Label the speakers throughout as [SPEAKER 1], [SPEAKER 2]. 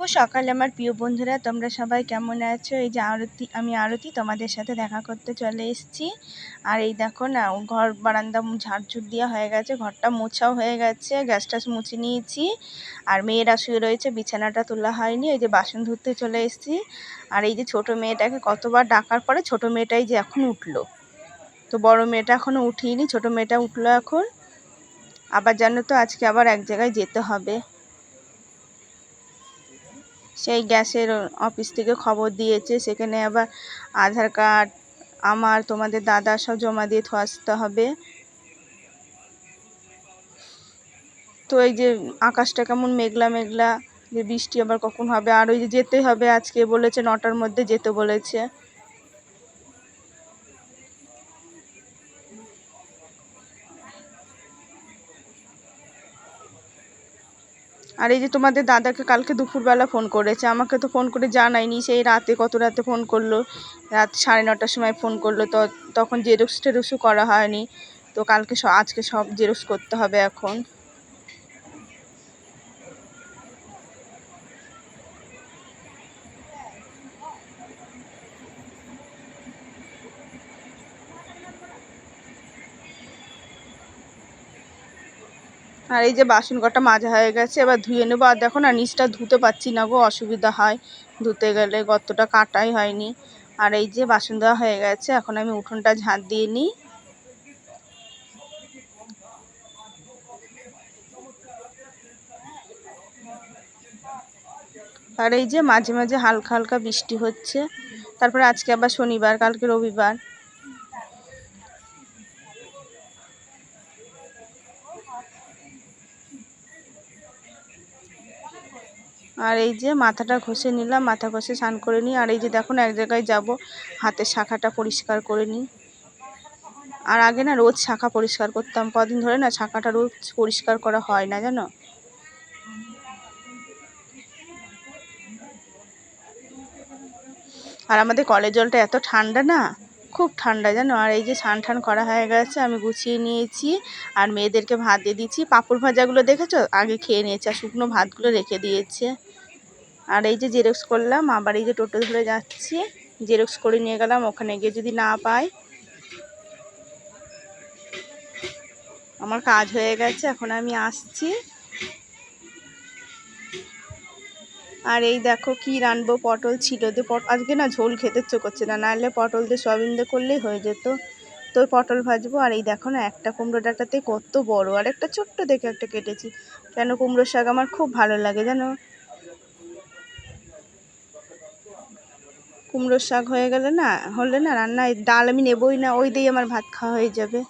[SPEAKER 1] শুভ সকাল আমার প্রিয় বন্ধুরা, তোমরা সবাই কেমন আছো? এই যে আরতি, আমি আরতি, তোমাদের সাথে দেখা করতে চলে এসেছি। আর এই দেখো না, ঘর বারান্দা ঝাড়ঝুড় দেওয়া হয়ে গেছে, ঘরটা মোছাও হয়ে গেছে, গ্যাস টাস মুছে নিয়েছি। আর মেয়েরা শুয়ে রয়েছে, বিছানাটা তোলা হয়নি, এই যে বাসন ধুতে চলে এসেছি। আর এই যে ছোট মেয়েটাকে কতবার ডাকার পরে ছোট মেয়েটাই যে এখন উঠল। তো বড় মেয়েটা এখনও উঠিনি, ছোট মেয়েটা উঠল এখন। আবার জানো তো, আজকে আবার এক জায়গায় যেতে হবে। সেই গ্যাসের অফিস থেকে খবর দিয়েছে। সেখানে আবার আধার কার্ড, আমার, তোমাদের দাদা সব জমা দিয়ে থ আসতে হবে। তো এই যে আকাশটা কেমন মেঘলা মেঘলা, যে বৃষ্টি আবার কখন হবে? আর ওই যে যেতে হবে আজকে বলেছে, নটার মধ্যে যেতে বলেছে। আর এই যে তোমাদের দাদাকে কালকে দুপুরবেলা ফোন করেছে, আমাকে তো ফোন করে জানায়নি, সেই রাতে, কত রাতে ফোন করল, রাত সাড়ে নটার সময় ফোন করল, তো তখন জেরক্স টেরক্সও করা হয়নি, তো কালকে আজকে সব জেরক্স করতে হবে এখন। আর এই যে বাসন কটা মাজা হয়ে গেছে, এবার ধুয়ে নেব। আর দেখো না, নিচটা ধুতে পারছি না গো, অসুবিধা হয়। ধুতে গেলে গতটা কাটাই হয়নি। আর এই যে বাসন দেওয়া হয়ে গেছে, এখন আমি উঠোনটা ঝাঁট দিয়ে নিই। আর এই যে মাঝে মাঝে হালকা হালকা বৃষ্টি হচ্ছে। তারপরে আজকে আবার শনিবার, কালকে রবিবার। আর এই যে মাথাটা ঘষে নিলাম, মাথা ঘষে স্নান করে নিই। আর এই যে দেখুন, এক জায়গায় যাব, হাতের শাখাটা পরিষ্কার করে নিই। আর আগে না রোজ শাখা পরিষ্কার করতাম, কদিন ধরে না শাখাটা রোজ পরিষ্কার করা হয় না, জানো? আর আমাদের কলের জলটা এত ঠান্ডা না, খুব ঠান্ডা, জানো? আর এই যে স্নান ঠান করা হয়ে গেছে, আমি গুছিয়ে নিয়েছি। আর মেয়েদেরকে ভাত দিয়ে দিচ্ছি। পাঁপড় ভাজাগুলো দেখেছ? আগে খেয়ে নিয়েছে, আর শুকনো ভাতগুলো রেখে দিয়েছে। আর এই যে জেরক্স করলাম, আবার এই যে টোটো ধরে যাচ্ছি জেরক্স করে নিয়ে গেলাম, ওখানে গিয়ে যদি না পাই। আমার কাজ হয়ে গেছে, এখন আমি আসছি। আর এই দেখো কি রানবো, পটল ছিল দিয়ে আজকে না ঝোল খেতে ইচ্ছে করছে না, নাহলে পটল দিয়ে সয়াবিন দিয়ে করলেই হয়ে যেত। তো পটল ভাজবো, আর এই দেখো না, একটা কুমড়ো ডাটাতে কত বড়, আর একটা ছোট্ট দেখে একটা কেটেছি। কেন কুমড়ো শাক আমার খুব ভালো লাগে, জানো? কুমড়োর শাক হয়ে গেলে না, হলে না রান্না ডাল আমি নেবই না, ওই দিয়েই আমার ভাত খাওয়া হয়ে যাবে।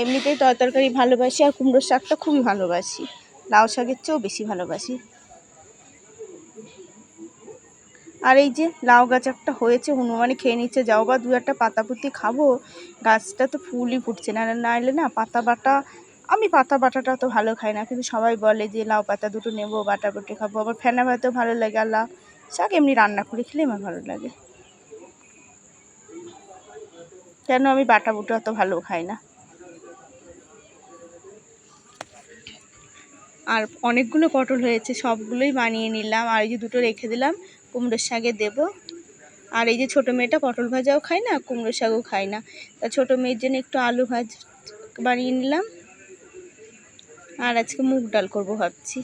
[SPEAKER 1] এমনিতেই তরকারি ভালোবাসি আর কুমড়োর শাকটা খুবই ভালোবাসি। লাউ শাকের চেয়েও বেশি ভালোবাসি। আর এই যে লাউ গাছ একটা হয়েছে, হনুমানে খেয়ে নিচ্ছে, যাও বা দু একটা পাতা পুঁতি খাব, গাছটা তো ফুলই ফুটছে, না না এলে না পাতা বাটা, আমি পাতা বাটাটা তো ভালো খাই না, কিন্তু সবাই বলে যে লাউ পাতা দুটো নেব, বাটা বুটি খাব, আবার ফেনা ভাতেও ভালো লাগে আর লাউ। শাক এমনি রান্না করে খেলে আমার ভালো লাগে। কেন আমি বাটা বুটো অত ভালো খাই না? আর অনেকগুলো পটল হয়েছে, সবগুলোই বানিয়ে নিলাম। আর এই যে দুটো রেখে দিলাম কুমড়োর শাকে দেব। আর এই যে ছোটো মেয়েটা পটল ভাজাও খায় না, কুমড়ো শাকও খায় না। তা ছোটো মেয়ের জন্য একটু আলু ভাজ বানিয়ে নিলাম। আর আজকে মুগ ডাল করব ভাবছি।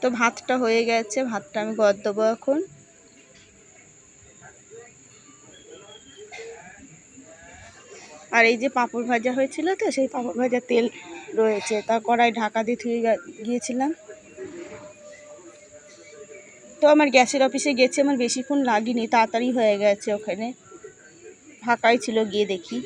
[SPEAKER 1] তো ভাতটা হয়ে গেছে, ভাতটা আমি গদ দেবো এখন। আর এই যে পাঁপড় ভাজা হয়েছিল তো, সেই পাঁপড় ভাজা তেল রয়েছে, তা কড়াই ঢাকা দিয়ে থুয়ে গিয়েছিলাম। তো আমার গ্যাসের অফিসে গেছে, আমার বেশিক্ষণ লাগেনি, তাড়াতাড়ি হয়ে গেছে ওখানে। ফাঁকাই ছিল, গিয়ে দেখি।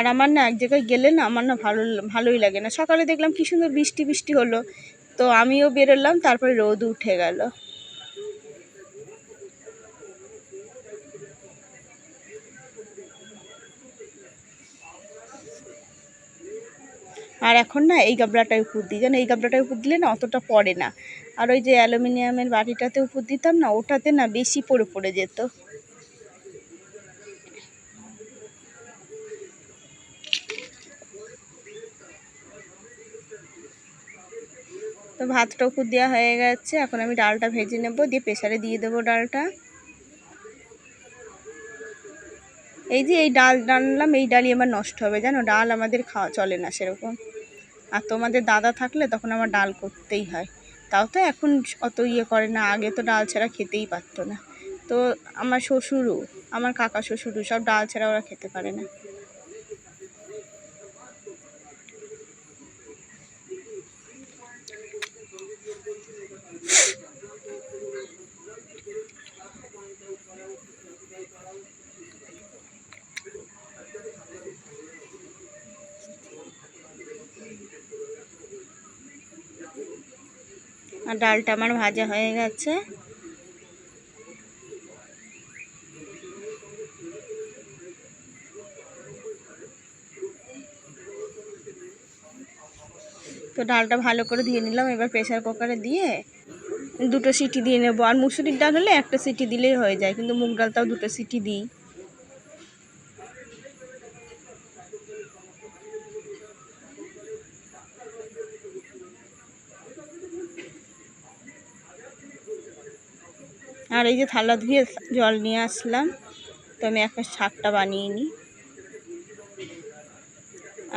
[SPEAKER 1] আর আমার না এক জায়গায় গেলে না আমার না ভালো ভালোই লাগে না। সকালে দেখলাম কি সুন্দর বৃষ্টি বৃষ্টি হলো। তো আমিও বেরোলাম, তারপরে রোদ উঠে গেল। আর এখন না এই গাবলাটায় উপর দিই। যেন এই গাবলাটায় উপর দিলে না অতটা পড়ে না। আর ওই যে অ্যালুমিনিয়ামের বাটিটাতে উপর দিতাম না, ওটাতে না বেশি পড়ে পড়ে যেত। তো ভাতটা উপর দেওয়া হয়ে গেছে। এখন আমি ডালটা ভেজে নেব, দিয়ে প্রেসারে দিয়ে দেবো ডালটা। এই যে এই ডাল রান্নালাম, এই ডালই আমার নষ্ট হবে, জানো? ডাল আমাদের খাওয়া চলে না সেরকম। আর তোমাদের দাদা থাকলে তখন আমার ডাল করতেই হয়। তাও তো এখন অত ইয়ে করে না, আগে তো ডাল ছাড়া খেতেই পারতো না। তো আমার শ্বশুরও, আমার কাকা শ্বশুরও সব ডাল ছাড়া ওরা খেতে পারে না। আর ডালটা আমার ভাজা হয়ে গেছে। তো ডালটা ভালো করে দিয়ে নিলাম, এবার প্রেসার কুকারে দিয়ে দুটো সিটি দিয়ে নেব। আর মুসুরির ডাল হলে একটা সিটি দিলেই হয়ে যায়, কিন্তু মুগ ডালটাও দুটো সিটি দিই। আর এই যে থালা ধুয়ে জল নিয়ে আসলাম। তো আমি এখন শাকটা বানিয়ে নিই।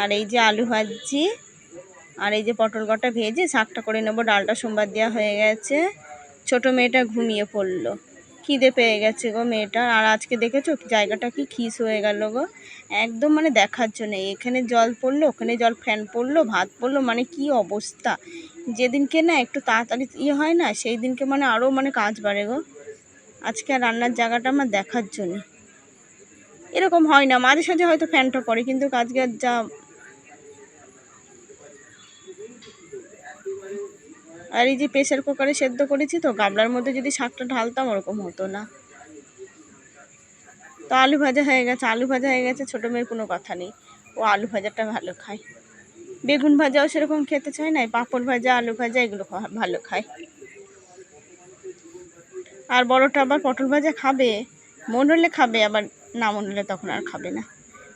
[SPEAKER 1] আর এই যে আলু ভাজি, আর এই যে পটল কটা ভেজে শাকটা করে নেব। ডালটা সোমবার দেওয়া হয়ে গেছে। ছোট মেয়েটা ঘুমিয়ে পড়ল। খিদে পেয়ে গেছে গো মেয়েটার আর আজকে দেখেছ জায়গাটা কি খিস হয়ে গেল গো? একদম মানে দেখার জন্য। এখানে জল পড়ল, ওখানে জল ফ্যান পড়ল, ভাত পড়ল মানে কি অবস্থা? যেদিনকে না একটু তাড়াতাড়ি ইয়ে হয় না সেই দিনকে মানে আরও মানে কাজ বাড়ে গো। আজকে রান্নার জায়গাটা আমার দেখার জন্য। এরকম হয় না, মাঝে সাঝে হয়তো ফ্যানটা পড়ে, কিন্তু আজকে যা আর এই যে প্রেশার কুকারে সেদ্ধ করেছি তো, গামলার মধ্যে যদি শাকটা ঢালতাম ওরকম হতো না। তো আলু ভাজা হয়ে গেছে, আলু ভাজা হয়ে গেছে, ছোটো মেয়ের কোনো কথা নেই। ও আলু ভাজাটা ভালো খায়। বেগুন ভাজাও সেরকম খেতে চায় না পাঁপড় ভাজা, আলু ভাজা, এগুলো ভালো খায়। আর বড়টা আবার পটল ভাজা খাবে। মন হলে খাবে, আবার না মন হলে তখন আর খাবে না।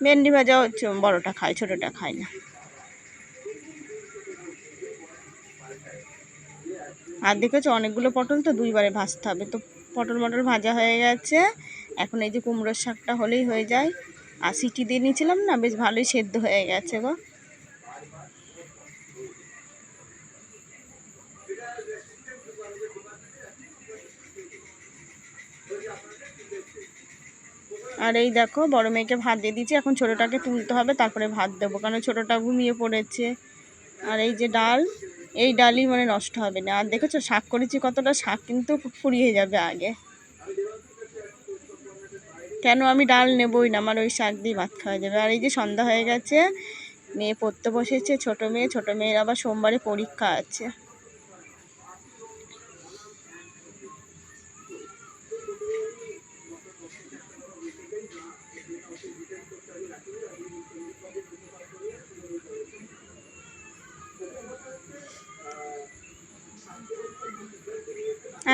[SPEAKER 1] ভেন্ডি ভাজাও বড়টা খায়, ছোটোটা খায় না। আর দেখেছ, অনেকগুলো পটল তো দুইবারে ভাজতে হবে। তো পটল মটল ভাজা হয়ে গেছে। এখন এই যে কুমড়োর শাকটা হলেই হয়ে যায়। আর সিটি দিয়ে নিয়েছিলাম না, বেশ ভালোই সেদ্ধ হয়ে গেছে গো। আর এই দেখো, বড় মেয়েকে ভাত দিয়ে দিচ্ছি এখন ছোটোটাকে তুলতে হবে, তারপরে ভাত দেবো, কারণ ছোটোটা ঘুমিয়ে পড়েছে। আর এই যে ডাল, এই ডালই মানে নষ্ট হবে না। আর দেখেছ, শাক করেছি, কতটা শাক, কিন্তু ফুরিয়ে যাবে আগে। কেন আমি ডাল নেবই না? আমার ওই শাক দিয়ে ভাত খাওয়া যাবে। আর এই যে সন্ধ্যা হয়ে গেছে, মেয়ে পড়তে বসেছে, ছোট মেয়ে, ছোট মেয়ের আবার সোমবারে পরীক্ষা আছে।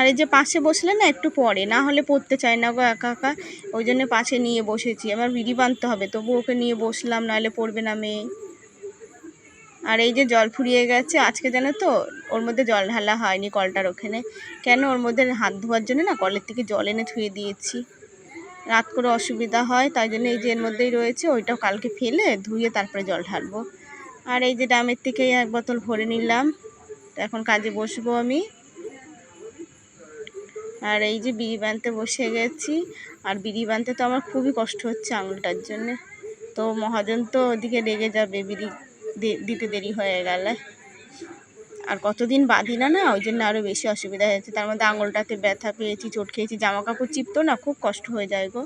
[SPEAKER 1] আর এই যে পাশে বসলে না একটু পরে, না হলে পড়তে চায় না গো একা একা। ওই জন্য পাশে নিয়ে বসেছি। আমার বিড়ি বাঁধতে হবে, তবু ওকে নিয়ে বসলাম, নাহলে পড়বে না মেয়ে। আর এই যে জল ফুরিয়ে গেছে, আজকে জানো তো, ওর মধ্যে জল ঢালা হয়নি কলটার ওখানে। কেন? ওর মধ্যে হাত ধোয়ার জন্য না কলের থেকে জল এনে ধুয়ে দিয়েছি। রাত করে অসুবিধা হয়, তাই জন্য এই যে এর মধ্যেই রয়েছে, ওইটাও কালকে ফেলে ধুয়ে তারপরে জল ঢালবো। আর এই যে ডামের থেকে এক বোতল ভরে নিলাম। এখন কাজে বসবো আমি। আর এই যে বিড়ি বানতে বসে গেছি। আর বিড়ি বানতে তো আমার খুবই কষ্ট হচ্ছে আঙুলটার জন্যে। তো মহাজন তো ওদিকে রেগে যাবে, বিড়ি দিতে দেরি হয়ে গেলে। আর কতদিন বাঁধি না না, ওই জন্য আরও বেশি অসুবিধা হয়েছে। তার মধ্যে আঙুলটাতে ব্যথা পেয়েছি, চোট খেয়েছি জামা কাপড় চিপতো না, খুব কষ্ট হয়ে যায় গো।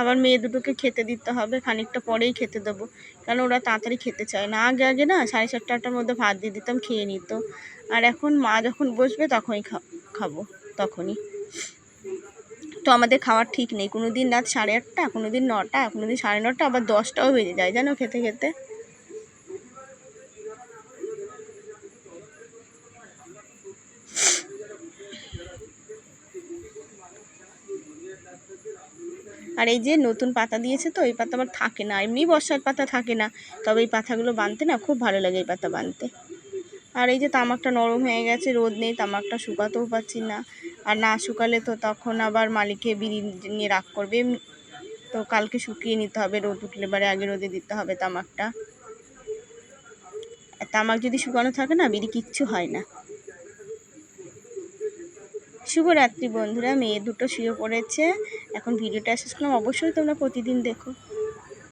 [SPEAKER 1] আবার মেয়ে দুটোকে খেতে দিতে হবে, খানিকটা পরেই খেতে দেবো। কারণ ওরা তাড়াতাড়ি খেতে চায় না। আগে আগে না সাড়ে সাতটা আটটার মধ্যে ভাত দিয়ে দিতাম, খেয়ে নিত। আর এখন মা যখন বসবে তখনই খাব, তখনই। তো আমাদের খাওয়ার ঠিক নেই। কোনো দিন রাত সাড়ে আটটা কোনো দিন নটা কোনো দিন সাড়ে নটা, আবার দশটাও বেজে যায়। জানো খেতে খেতে? আর এই যে নতুন পাতা দিয়েছে তো, এই পাতা আমার থাকে না। এমনি বর্ষার পাতা থাকে না, তবে এই পাতাগুলো বানতে না খুব ভালো লাগে এই পাতা বানতে। আর এই যে তামাকটা নরম হয়ে গেছে, রোদ নেই, তামাকটা শুকাতেও পাচ্ছি না। আর না শুকালে তো তখন আবার মালিকে বিড়ি নিয়ে রাগ করবে। তো কালকে শুকিয়ে নিতে হবে, রোদ উঠলে বারে আগে রোদে দিতে হবে তামাকটা। তামাক যদি শুকানো থাকে না, বিড়ি কিচ্ছু হয় না। শুভরাত্রি বন্ধুরা মেয়ে দুটো শুয়ে পড়েছে। এখন ভিডিওটা শেষ করলাম। অবশ্যই তোমরা প্রতিদিন দেখো।